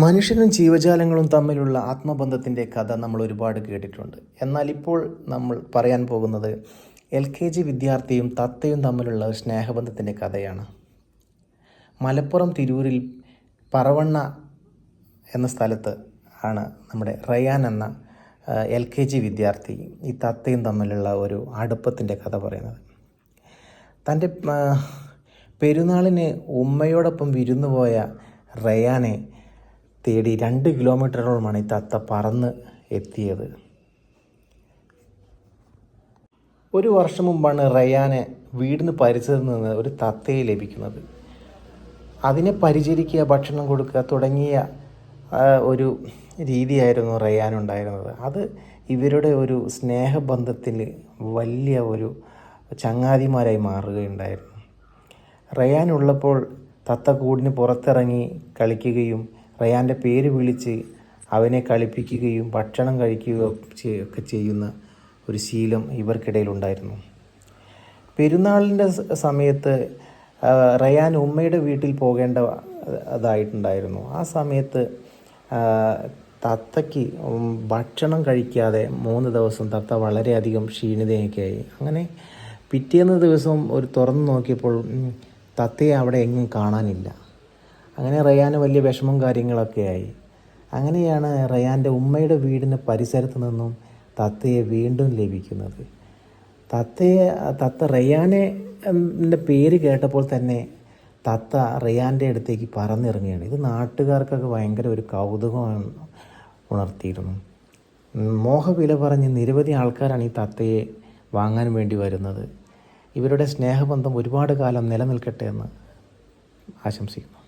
മനുഷ്യനും ജീവജാലങ്ങളും തമ്മിലുള്ള ആത്മബന്ധത്തിന്റെ കഥ നമ്മൾ ഒരുപാട് കേട്ടിട്ടുണ്ട്. എന്നാൽ ഇപ്പോൾ നമ്മൾ പറയാൻ പോകുന്നത് എൽ കെ ജി വിദ്യാർത്ഥിയും തത്തയും തമ്മിലുള്ള സ്നേഹബന്ധത്തിന്റെ കഥയാണ്. മലപ്പുറം തിരൂരിൽ പറവണ്ണ എന്ന സ്ഥലത്ത് ആണ് നമ്മുടെ റയാൻ എന്ന എൽ കെ ജി വിദ്യാർത്ഥി ഈ തത്തയും തമ്മിലുള്ള ഒരു അടുപ്പത്തിന്റെ കഥ പറയുന്നത്. തന്റെ പെരുന്നാളിന് ഉമ്മയോടൊപ്പം വിരുന്നു പോയ റയാനെ തേടി രണ്ട് കിലോമീറ്ററോളമാണ് ഈ തത്ത പറന്ന് എത്തിയത്. ഒരു വർഷം മുമ്പാണ് റയാന് വീടിന് പരിസരത്ത് നിന്ന് ഒരു തത്തയെ ലഭിക്കുന്നത്. അതിനെ പരിചരിക്കുക ഭക്ഷണം കൊടുക്കുക തുടങ്ങിയ ഒരു രീതിയായിരുന്നു റയാൻ ഉണ്ടായിരുന്നത്. അത് ഇവരുടെ ഒരു സ്നേഹബന്ധത്തിൽ വലിയ ഒരു ചങ്ങാതിമാരായി മാറുകയുണ്ടായിരുന്നു. റയാൻ ഉള്ളപ്പോൾ തത്ത കൂടിന് പുറത്തിറങ്ങി കളിക്കുകയും റയാന്റെ പേര് വിളിച്ച് അവനെ കളിപ്പിക്കുകയും ഭക്ഷണം കഴിക്കുകയും ഒക്കെ ചെയ്യുന്ന ഒരു ശീലം ഇവർക്കിടയിലുണ്ടായിരുന്നു പെരുന്നാളിന്റെ സമയത്ത് റയാൻ ഉമ്മയുടെ വീട്ടിൽ പോകേണ്ട അതായിട്ടുണ്ടായിരുന്നു. ആ സമയത്ത് തത്തയ്ക്ക് ഭക്ഷണം കഴിക്കാതെ മൂന്ന് ദിവസം തത്ത വളരെയധികം ക്ഷീണിതയൊക്കെയായി. അങ്ങനെ പിറ്റേന്ന് ദിവസം ഒരു തുറന്നു നോക്കിയപ്പോൾ തത്തയെ അവിടെ എങ്ങും കാണാനില്ല. അങ്ങനെ റയാന് വലിയ വിഷമം കാര്യങ്ങളൊക്കെ ആയി. അങ്ങനെയാണ് റയാന്റെ ഉമ്മയുടെ വീടിന് പരിസരത്ത് നിന്നും തത്തയെ വീണ്ടും ലഭിക്കുന്നത്. തത്തയെ തത്ത റയാനെ പേര് കേട്ടപ്പോൾ തന്നെ തത്ത റയാന്റെ അടുത്തേക്ക് പറന്നിറങ്ങുകയാണ്. ഇത് നാട്ടുകാർക്കൊക്കെ ഭയങ്കര ഒരു കൗതുകം ഉണർത്തിയിരുന്നു. മോഹവില പറഞ്ഞ് നിരവധി ആൾക്കാരാണ് ഈ തത്തയെ വാങ്ങാൻ വേണ്ടി വരുന്നത്. ഇവരുടെ സ്നേഹബന്ധം ഒരുപാട് കാലം നിലനിൽക്കട്ടെ എന്ന് ആശംസിക്കുന്നു.